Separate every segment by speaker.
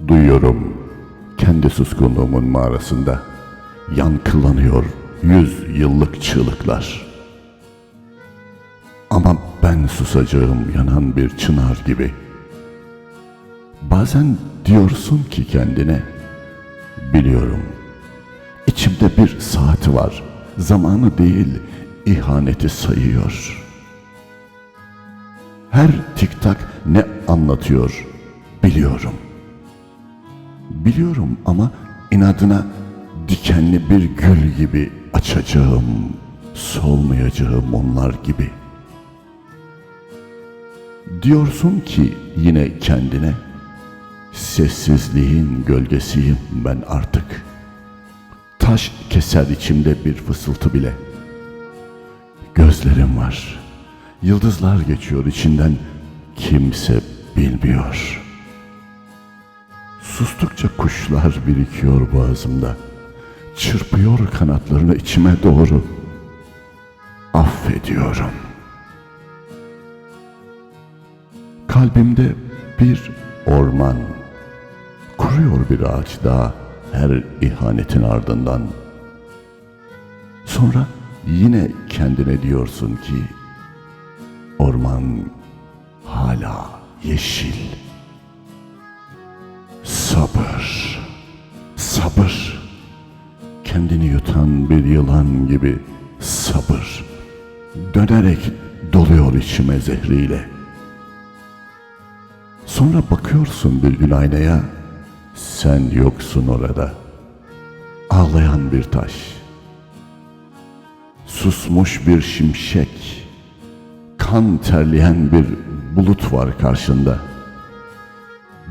Speaker 1: Biliyorum kendi suskunluğumun mağarasında yankılanıyor yüz yıllık çığlıklar. Ama ben susacağım yanan bir çınar gibi. Bazen diyorsun ki kendine, biliyorum. İçimde bir saat var, zamanı değil, ihaneti sayıyor. Her tiktak ne anlatıyor, biliyorum. Biliyorum ama inadına dikenli bir gül gibi açacağım, solmayacağım onlar gibi. Diyorsun ki yine kendine, sessizliğin gölgesiyim ben artık. Taş keser içimde bir fısıltı bile. Gözlerim var, yıldızlar geçiyor içinden, kimse bilmiyor. Sustukça kuşlar birikiyor boğazımda. Çırpıyor kanatlarını içime doğru. Affediyorum. Kalbimde bir orman. Kuruyor bir ağaç daha her ihanetin ardından. Sonra yine kendine diyorsun ki orman hala yeşil. Sabır, sabır. Kendini yutan bir yılan gibi sabır. Dönerek doluyor içime zehriyle. Sonra bakıyorsun bir gün aynaya, sen yoksun orada. Ağlayan bir taş. Susmuş bir şimşek. Kan terleyen bir bulut var karşında.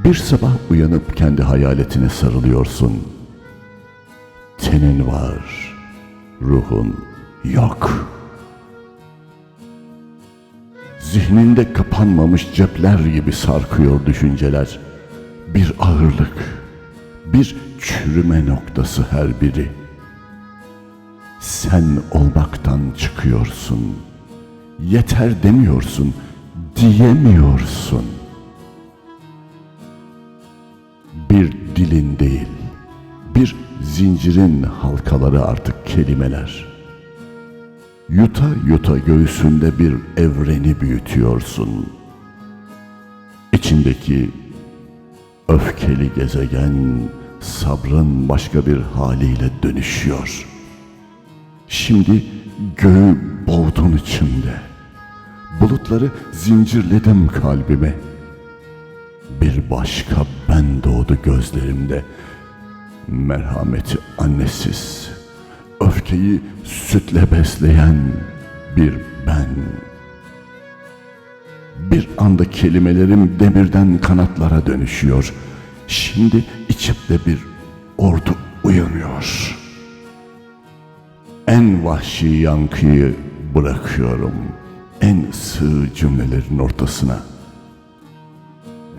Speaker 1: Bir sabah uyanıp kendi hayaletine sarılıyorsun. Tenin var, ruhun yok. Zihninde kapanmamış cepler gibi sarkıyor düşünceler. Bir ağırlık, bir çürüme noktası her biri. Sen olmaktan çıkıyorsun. Yeter demiyorsun, diyemiyorsun. Bir dilin değil, bir zincirin halkaları artık kelimeler. Yuta yuta göğsünde bir evreni büyütüyorsun. İçindeki öfkeli gezegen sabrın başka bir haliyle dönüşüyor. Şimdi göğü boğdun içinde. Bulutları zincirledim kalbime. Bir başka ben doğdu gözlerimde. Merhameti annesiz, öfkeyi sütle besleyen bir ben. Bir anda kelimelerim demirden kanatlara dönüşüyor. Şimdi içimde bir ordu uyanıyor. En vahşi yankıyı bırakıyorum. En sığ cümlelerin ortasına.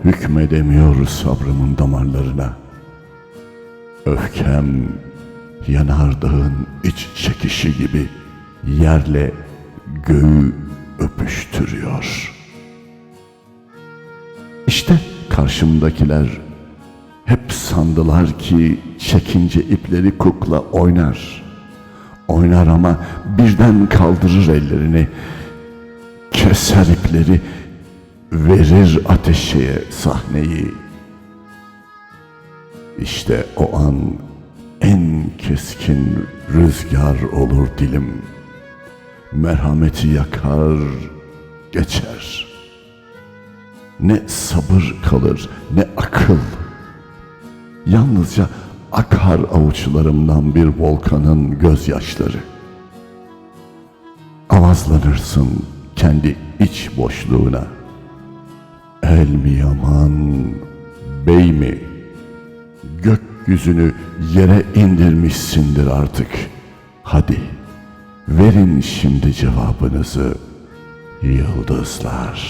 Speaker 1: Hükmedemiyor sabrımın damarlarına. Öfkem yanardağın iç çekişi gibi yerle göğü öpüştürüyor. İşte karşımdakiler hep sandılar ki çekince ipleri kukla oynar. Oynar ama birden kaldırır ellerini. Keser ipleri, verir ateşe sahneyi. İşte o an en keskin rüzgar olur dilim. Merhameti yakar, geçer. Ne sabır kalır, ne akıl. Yalnızca akar avuçlarımdan bir volkanın gözyaşları. Avazlanırsın kendi iç boşluğuna. El mi yaman, bey mi? Gökyüzünü yere indirmişsindir artık. Hadi verin şimdi cevabınızı yıldızlar.